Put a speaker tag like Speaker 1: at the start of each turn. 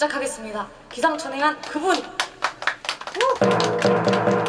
Speaker 1: 시작하겠습니다. 기상천외한 그분. 우!